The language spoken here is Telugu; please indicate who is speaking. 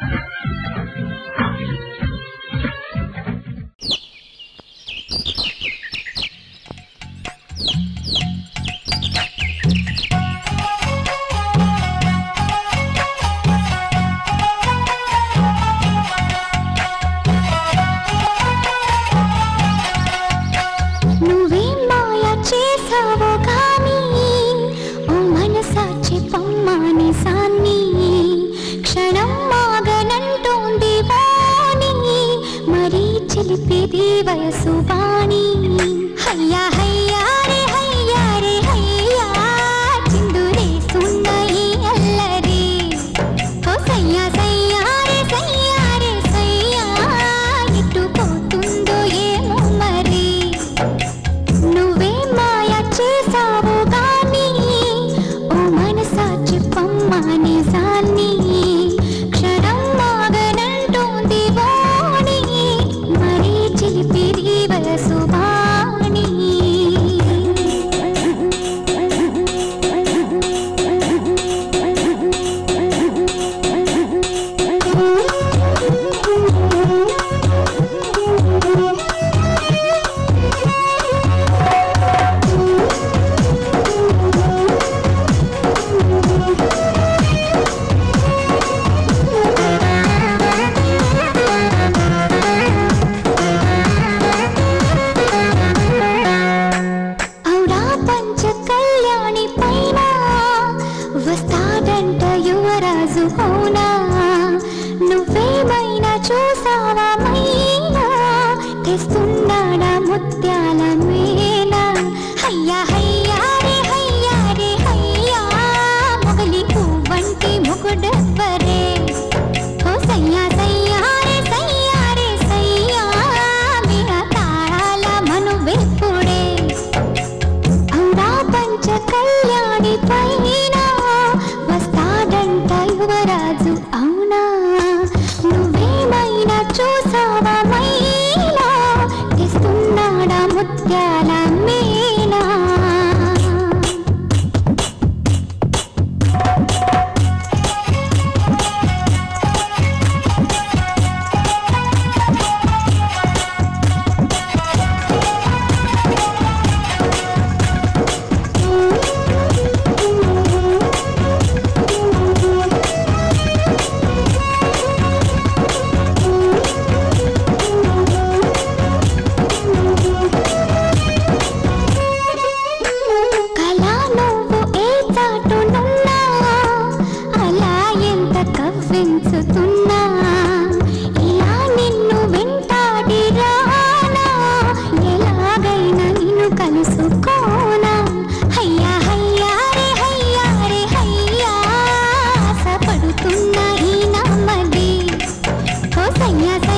Speaker 1: Thank you. 黎明，苏巴。వెంట యువరాజు అవునా? నువ్వేమైనా చూసావా మైనా? తెస్తున్నాడా ముత్యాల మేళ? హయ్యా హయ్యా రే హయ్యా రే హయ్యా. మొగలి పువ్వంటి ముకుడెవ్వరే ఓ సయ్యా సయ్యా రే సయ్యా రే సయ్యా. మీ తాళాల మనువెప్పు Niña